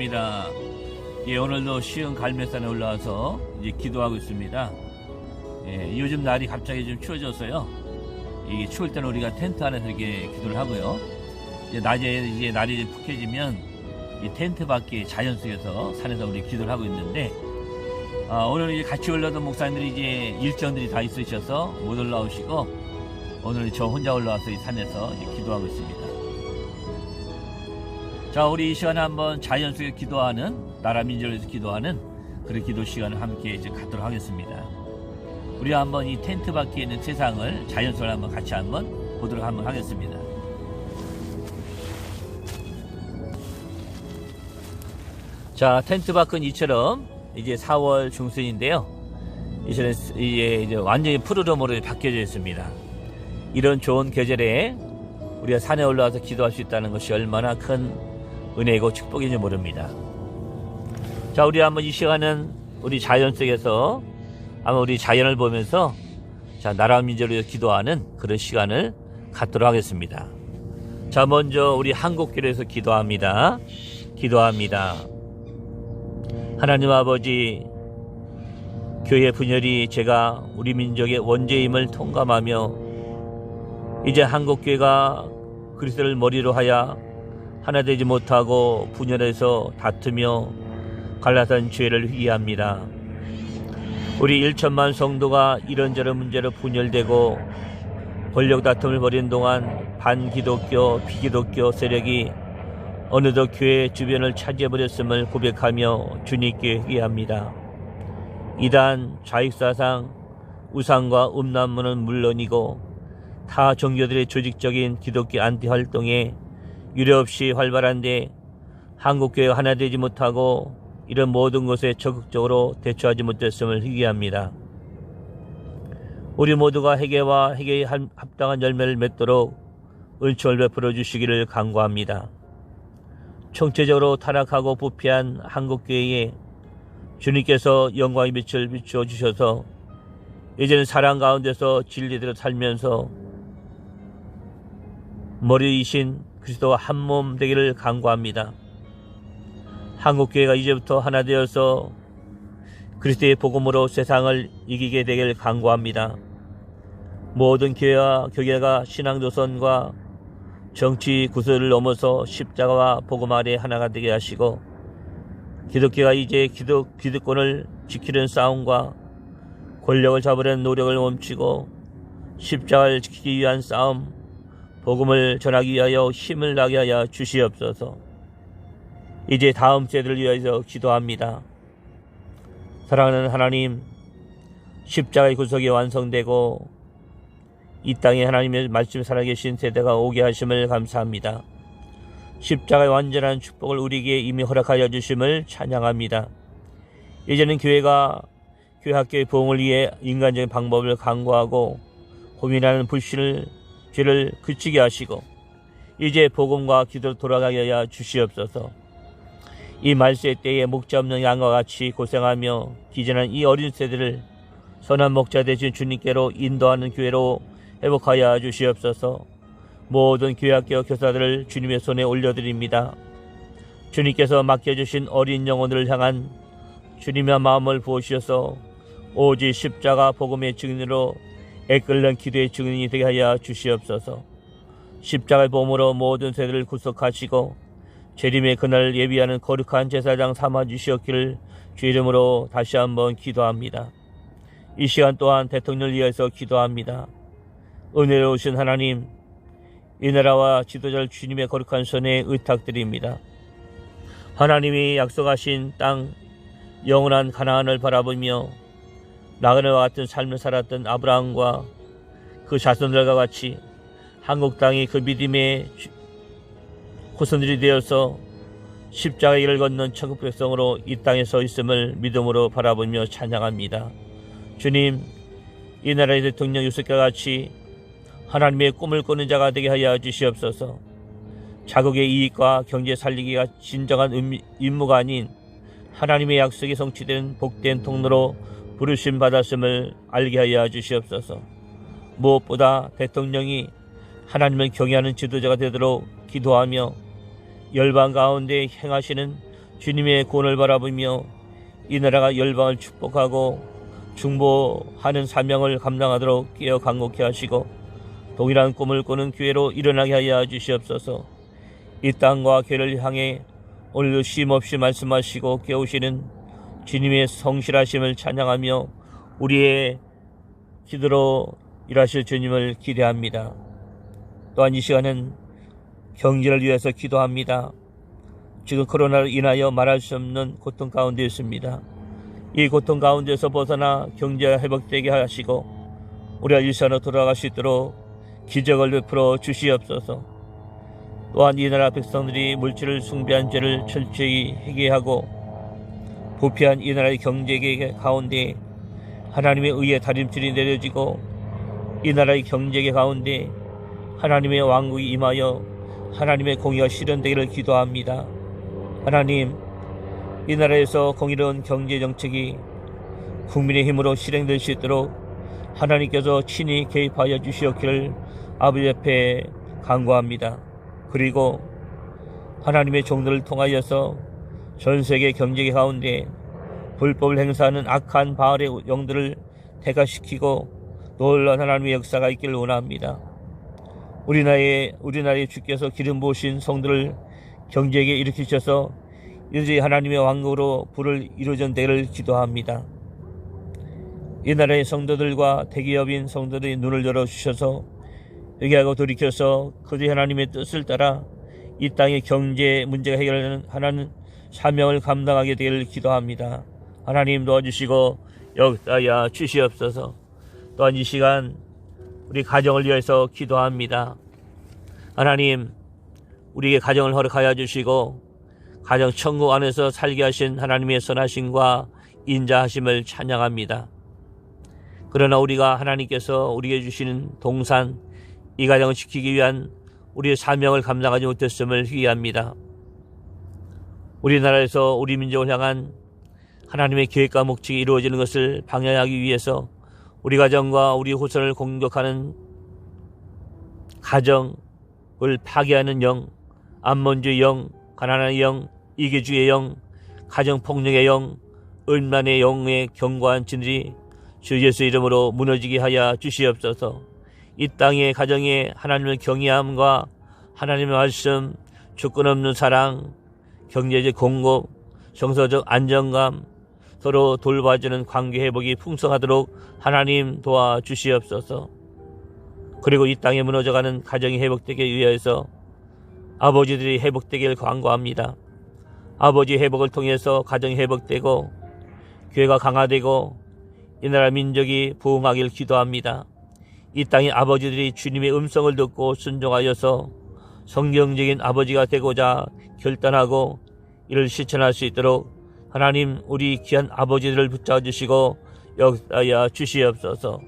반갑습니다. 예, 오늘도 시흥 갈매산에 올라와서 이제 기도하고 있습니다. 예, 요즘 날이 갑자기 좀 추워졌어요. 이게 추울 때는 우리가 텐트 안에서 이렇게 기도를 하고요. 이제 낮에 이제 날이 좀 푹해지면 이 텐트 밖에 자연 속에서 산에서 우리 기도를 하고 있는데 아, 오늘 이제 같이 올라던 목사님들이 이제 일정들이 다 있으셔서 못 올라오시고 오늘 저 혼자 올라와서 이 산에서 기도하고 있습니다. 자, 우리 이 시간에 한번 자연 속에 기도하는 나라 민족을 위해서 기도하는 그런 기도 시간을 함께 이제 갖도록 하겠습니다. 우리 한번 이 텐트 밖에 있는 세상을 자연 속을 한번 같이 한번 보도록 한번 하겠습니다. 자, 텐트 밖은 이처럼 이제 4월 중순인데요. 이제는 이제, 이제 완전히 푸르름으로 바뀌어져 있습니다. 이런 좋은 계절에 우리가 산에 올라와서 기도할 수 있다는 것이 얼마나 큰 은혜이고 축복인지 모릅니다. 자, 우리 한번 이 시간은 우리 자연 속에서 아마 우리 자연을 보면서 자, 나라 민족을 위해서 기도하는 그런 시간을 갖도록 하겠습니다. 자, 먼저 우리 한국교회에서 기도합니다. 기도합니다. 하나님 아버지, 교회 분열이 제가 우리 민족의 원죄임을 통감하며 이제 한국교회가 그리스도를 머리로 하여 하나 되지 못하고 분열해서 다투며 갈라선 죄를 회개합니다. 우리 1천만 성도가 이런저런 문제로 분열되고 권력 다툼을 벌인 동안 반기독교, 비기독교 세력이 어느덧 교회 주변을 차지해버렸음을 고백하며 주님께 회개합니다. 이단, 좌익사상, 우상과 음란문은 물론이고 타 종교들의 조직적인 기독교 안티 활동에 유례없이 활발한데 한국교회가 하나 되지 못하고 이런 모든 것에 적극적으로 대처하지 못했음을 회개합니다. 우리 모두가 회개와 회개에 합당한 열매를 맺도록 은총을 베풀어 주시기를 간구합니다. 총체적으로 타락하고 부패한 한국교회에 주님께서 영광의 빛을 비추어 주셔서 이제는 사랑 가운데서 진리대로 살면서 머리이신 그리스도와 한 몸 되기를 간구합니다. 한국교회가 이제부터 하나 되어서 그리스도의 복음으로 세상을 이기게 되기를 간구합니다. 모든 교회와 교회가 신앙도선과 정치 구설을 넘어서 십자가와 복음 아래 하나가 되게 하시고 기독교가 이제 기독, 기득권을 지키는 싸움과 권력을 잡으려는 노력을 멈추고 십자가를 지키기 위한 싸움 복음을 전하기 위하여 힘을 나게 하여 주시옵소서. 이제 다음 세대를 위하여 기도합니다. 사랑하는 하나님, 십자가의 구속이 완성되고 이 땅에 하나님의 말씀 살아계신 세대가 오게 하심을 감사합니다. 십자가의 완전한 축복을 우리에게 이미 허락하여 주심을 찬양합니다. 이제는 교회가 교회 학교의 부흥을 위해 인간적인 방법을 강구하고 고민하는 불신을 죄를 그치게 하시고 이제 복음과 기도로 돌아가게 하여 주시옵소서. 이 말세 때에 목자 없는 양과 같이 고생하며 기전한 이 어린 세대를 선한 목자 되신 주님께로 인도하는 교회로 회복하여 주시옵소서. 모든 교회학교 교사들을 주님의 손에 올려드립니다. 주님께서 맡겨주신 어린 영혼을 향한 주님의 마음을 부으셔서 오직 십자가 복음의 증인으로 애끓는 기도의 증인이 되게 하여 주시옵소서. 십자가의 보험으로 모든 세대를 구속하시고 재림의 그날 예비하는 거룩한 제사장 삼아 주시옵기를 주 이름으로 다시 한번 기도합니다. 이 시간 또한 대통령을 위해서 기도합니다. 은혜로우신 하나님, 이 나라와 지도자를 주님의 거룩한 손에 의탁드립니다. 하나님이 약속하신 땅 영원한 가나안을 바라보며 나그네와 같은 삶을 살았던 아브라함과 그 자손들과 같이 한국 땅이 그 믿음의 후손들이 되어서 십자가의 길을 걷는 천국 백성으로 이 땅에 서 있음을 믿음으로 바라보며 찬양합니다. 주님, 이 나라의 대통령 유석과 같이 하나님의 꿈을 꾸는 자가 되게 하여 주시옵소서. 자국의 이익과 경제 살리기가 진정한 임무가 아닌 하나님의 약속이 성취된 복된 통로로 부르심 받았음을 알게 하여 주시옵소서. 무엇보다 대통령이 하나님을 경외하는 지도자가 되도록 기도하며 열방 가운데 행하시는 주님의 구원을 바라보며 이 나라가 열방을 축복하고 중보하는 사명을 감당하도록 깨어 강곡케 하시고 동일한 꿈을 꾸는 교회로 일어나게 하여 주시옵소서. 이 땅과 교회를 향해 오늘도 쉼없이 말씀하시고 깨우시는 주님의 성실하심을 찬양하며 우리의 기도로 일하실 주님을 기대합니다. 또한 이 시간은 경제를 위해서 기도합니다. 지금 코로나로 인하여 말할 수 없는 고통 가운데 있습니다. 이 고통 가운데서 벗어나 경제가 회복되게 하시고 우리가 일산으로 돌아갈 수 있도록 기적을 베풀어 주시옵소서. 또한 이 나라 백성들이 물질을 숭배한 죄를 철저히 회개하고 부패한 이 나라의 경제계 가운데 하나님의 의의 다림질이 내려지고 이 나라의 경제계 가운데 하나님의 왕국이 임하여 하나님의 공의가 실현되기를 기도합니다. 하나님, 이 나라에서 공의로운 경제 정책이 국민의 힘으로 실행될 수 있도록 하나님께서 친히 개입하여 주시옵기를 아버지 앞에 간구합니다. 그리고 하나님의 종들을 통하여서 전 세계 경제계 가운데 불법을 행사하는 악한 바알의 영들을 퇴가시키고 놀라운 하나님의 역사가 있기를 원합니다. 우리나라의 우리나라의 주께서 기름 부으신 성들을 경제에 일으키셔서 이제 하나님의 왕국으로 불을 이루어진 데를 기도합니다. 이 나라의 성도들과 대기업인 성도들의 눈을 열어 주셔서 회개하고 돌이켜서 그들이 하나님의 뜻을 따라 이 땅의 경제 문제가 해결하는 하나는 사명을 감당하게 되기를 기도합니다. 하나님 도와주시고 역사야 주시옵소서. 또한 이 시간 우리 가정을 위해서 기도합니다. 하나님, 우리에게 가정을 허락하여 주시고 가정 천국 안에서 살게 하신 하나님의 선하심과 인자하심을 찬양합니다. 그러나 우리가 하나님께서 우리에게 주시는 동산 이 가정을 지키기 위한 우리의 사명을 감당하지 못했음을 회개합니다. 우리나라에서 우리 민족을 향한 하나님의 계획과 목적이 이루어지는 것을 방해하기 위해서 우리 가정과 우리 후손을 공격하는 가정을 파괴하는 영, 암몬주의 영, 가난한 영, 이기주의 영, 가정폭력의 영, 은만의 영의 경고한 진들이 주 예수 이름으로 무너지게 하여 주시옵소서. 이 땅의 가정에 하나님을 경외함과 하나님의 말씀, 주권 없는 사랑, 경제적 공급, 정서적 안정감, 서로 돌봐주는 관계 회복이 풍성하도록 하나님 도와 주시옵소서. 그리고 이 땅에 무너져가는 가정이 회복되기 위해서 아버지들이 회복되기를 광고합니다. 아버지 회복을 통해서 가정이 회복되고 교회가 강화되고 이 나라 민족이 부흥하길 기도합니다. 이 땅의 아버지들이 주님의 음성을 듣고 순종하여서 성경적인 아버지가 되고자 결단하고 이를 실천할 수 있도록 하나님 우리 귀한 아버지들을 붙잡아 주시고 역사여 주시옵소서.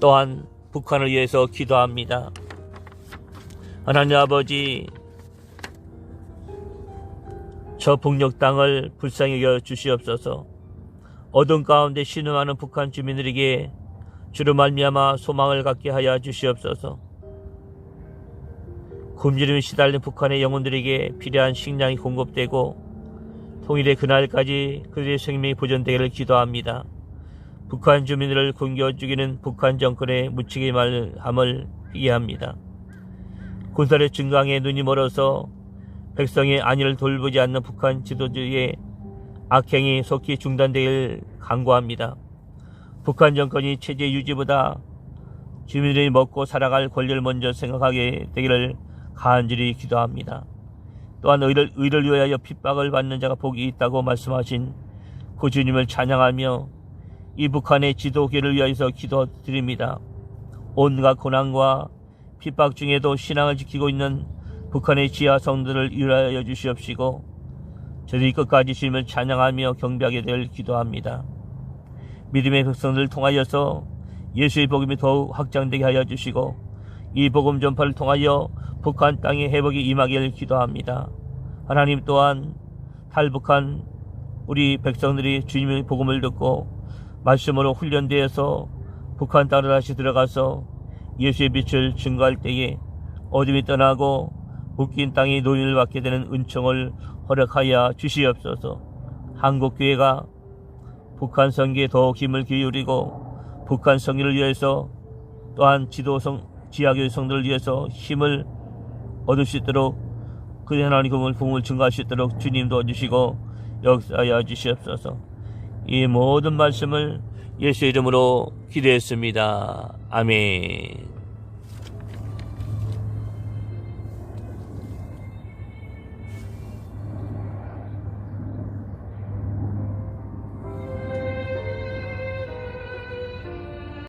또한 북한을 위해서 기도합니다. 하나님 아버지 저 북녘 땅을 불쌍히 여겨 주시옵소서. 어둠 가운데 신음하는 북한 주민들에게 주로 말미암아 소망을 갖게 하여 주시옵소서. 굶주림에 시달린 북한의 영혼들에게 필요한 식량이 공급되고 통일의 그날까지 그들의 생명이 보존되기를 기도합니다. 북한 주민들을 굶겨 죽이는 북한 정권의 무책임 말함을 회개합니다. 군사력 증강에 눈이 멀어서 백성의 안위를 돌보지 않는 북한 지도자의 악행이 속히 중단되길 강구합니다. 북한 정권이 체제 유지보다 주민들이 먹고 살아갈 권리를 먼저 생각하게 되기를 간절히 기도합니다. 또한 의를, 의를 위하여 핍박을 받는 자가 복이 있다고 말씀하신 그 주님을 찬양하며 이 북한의 지도계를 위하여서 기도드립니다. 온갖 고난과 핍박 중에도 신앙을 지키고 있는 북한의 지하 성들을 위하여 주시옵시고 저들이 끝까지 주님을 찬양하며 경배하게 될 기도합니다. 믿음의 백성들을 통하여서 예수의 복음이 더욱 확장되게 하여 주시고 이 복음 전파를 통하여 북한 땅의 회복이 임하기를 기도합니다. 하나님 또한 탈북한 우리 백성들이 주님의 복음을 듣고 말씀으로 훈련되어서 북한 땅으로 다시 들어가서 예수의 빛을 증거할 때에 어둠이 떠나고 묶인 땅이 노인을 받게 되는 은총을 허락하여 주시옵소서. 한국교회가 북한 성기에 더욱 힘을 기울이고 북한 성기를 위해서 또한 지도성 지하교회 성들을 위해서 힘을 얻을 수 있도록 그 하나님의 공을 증가할 수 있도록 주님 도와주시고 역사하여 주시옵소서. 이 모든 말씀을 예수 이름으로 기도했습니다. 아멘.